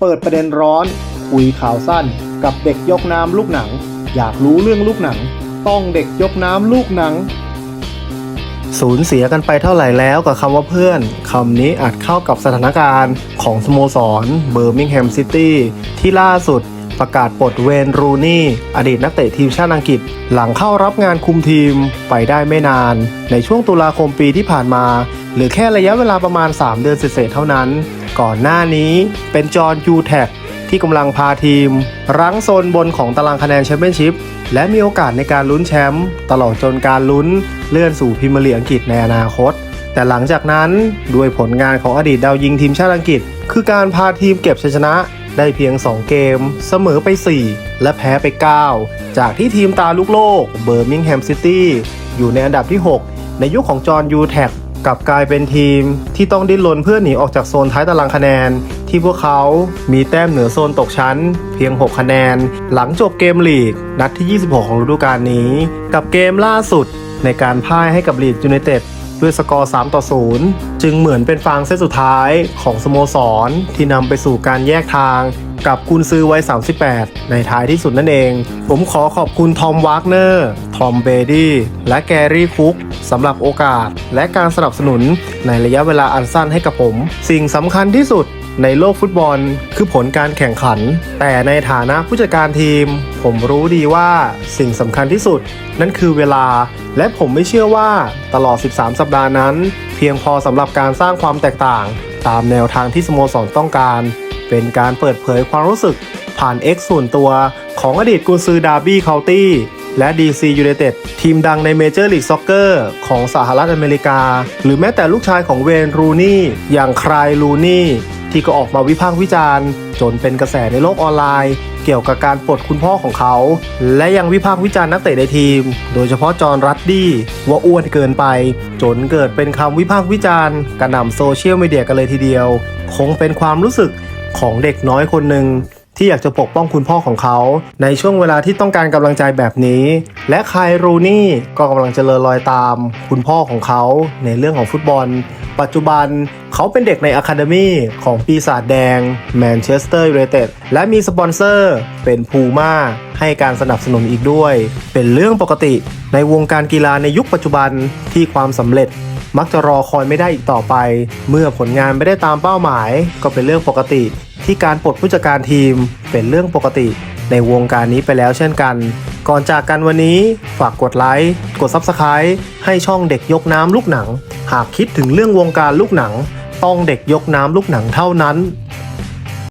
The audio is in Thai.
เปิดประเด็นร้อน คุยข่าวสั้น กับเด็กยกน้ำลูกหนัง อยากรู้เรื่องลูกหนัง ต้องเด็กยกน้ำลูกหนัง สูญเสียกันไปเท่าไหร่แล้วกับคำว่าเพื่อนคำนี้อาจเข้ากับสถานการณ์ของสโมสรเบอร์มิงแฮมซิตี้ที่ล่าสุดประกาศปลดเวนรูนี่ อดีตนักเตะทีมชาติอังกฤษ หลังเข้ารับงานคุมทีมไปได้ไม่นาน ในช่วงตุลาคมปีที่ผ่านมา หรือแค่ระยะเวลาประมาณ 3 เดือนเศษเท่านั้น ก่อนหน้านี้เป็นจอห์นยูแท็กที่กำลังพาทีม รั้งโซนบนของตารางคะแนนแชมเปี้ยนชิพและมีโอกาสในการลุ้นแชมป์ตลอดจนการลุ้นเลื่อนสู่พรีเมียร์ลีกอังกฤษในอนาคต แต่หลังจากนั้นด้วยผลงานของอดีตดาวยิงทีมชาติอังกฤษ คือการพาทีมเก็บชัยชนะได้เพียง 2 เกม เสมอไป 4 และแพ้ไป 9 จากที่ทีมตาลูกโลกเบอร์มิงแฮมซิตี้อยู่ในอันดับที่ 6 ในยุคของจอห์นยูแท็ก กลับกลายเป็นทีมที่ต้องดิ้นรนเพื่อหนีออกจากโซนท้ายตารางคะแนน ที่พวกเขามีแต้มเหนือโซนตกชั้น เพียง 6 คะแนน หลังจบเกมลีก นัดที่ 26 ของฤดูกาลนี้ กับเกมล่าสุดในการพ่ายให้กับลีดยูไนเต็ดด้วยสกอร์ 3 ต่อ 0 จึงเหมือนเป็นฟางเส้นสุดท้ายของสโมสร ที่นำไปสู่การแยกทาง กับกุนซือวัย 38 ในท้ายที่สุดนั่นเอง ผมขอขอบคุณทอมวากเนอร์ ทอมเบดี้ และแกรี่คุกสำหรับโอกาส และการสนับสนุนในระยะเวลาอันสั้นให้กับผม สิ่งสำคัญที่สุดในโลกฟุตบอลคือผลการแข่งขัน แต่ในฐานะผู้จัดการทีม ผมรู้ดีว่าสิ่งสำคัญที่สุด นั่นคือเวลา และผมไม่เชื่อว่าตลอด 13 สัปดาห์นั้น เพียงพอสำหรับการสร้างความแตกต่าง ตามแนวทางที่สโมสรต้องการ เป็นการเปิดเผยความรู้สึกผ่าน X ส่วนตัวของอดีตกุนซือดาร์บี้เคานตี้และ DC United ทีมดังในเมเจอร์ลีกซ็อกเกอร์ของสหรัฐอเมริกา หรือแม้แต่ลูกชายของเวนรูนี่ อย่างครายรูนี่ ที่ก็ออกมาวิพากษ์วิจารณ์ จนเป็นกระแสในโลกออนไลน์เกี่ยวกับการปลดคุณพ่อของเขา และยังวิพากษ์วิจารณ์นักเตะในทีม โดยเฉพาะจอห์นรัดดี้ว่าอ้วนเกินไป จนเกิดเป็นคำวิพากษ์วิจารณ์กระหน่ำโซเชียลมีเดียกันเลยทีเดียว คงเป็นความรู้สึก ของเด็กน้อยคนหนึ่งที่อยากจะปกป้องคุณพ่อของเขา ในช่วงเวลาที่ต้องการกำลังใจแบบนี้ และคายรูนี่ก็กำลังเจริญรอยตาม คุณพ่อของเขาในเรื่องของฟุตบอล ปัจจุบันเขาเป็นเด็กในอะคาเดมีของปีศาจแดงแมนเชสเตอร์ยูไนเต็ดและมีสปอนเซอร์เป็นพูม่าให้การสนับสนุนอีกด้วย เป็นเรื่องปกติในวงการกีฬาในยุคปัจจุบันที่ความสำเร็จมักจะรอคอยไม่ได้อีกต่อไป เมื่อผลงานไม่ได้ตามเป้าหมาย ก็เป็นเรื่องปกติ ที่การปลดผู้จัดการทีมเป็นเรื่องปกติในวงการนี้ไปแล้วเช่นกัน ก่อนจากกันวันนี้ฝากกดไลค์กด Subscribe ให้ช่องเด็กยกน้ำลูกหนัง หากคิดถึงเรื่องวงการลูกหนัง ต้องเด็กยกน้ำลูกหนังเท่านั้น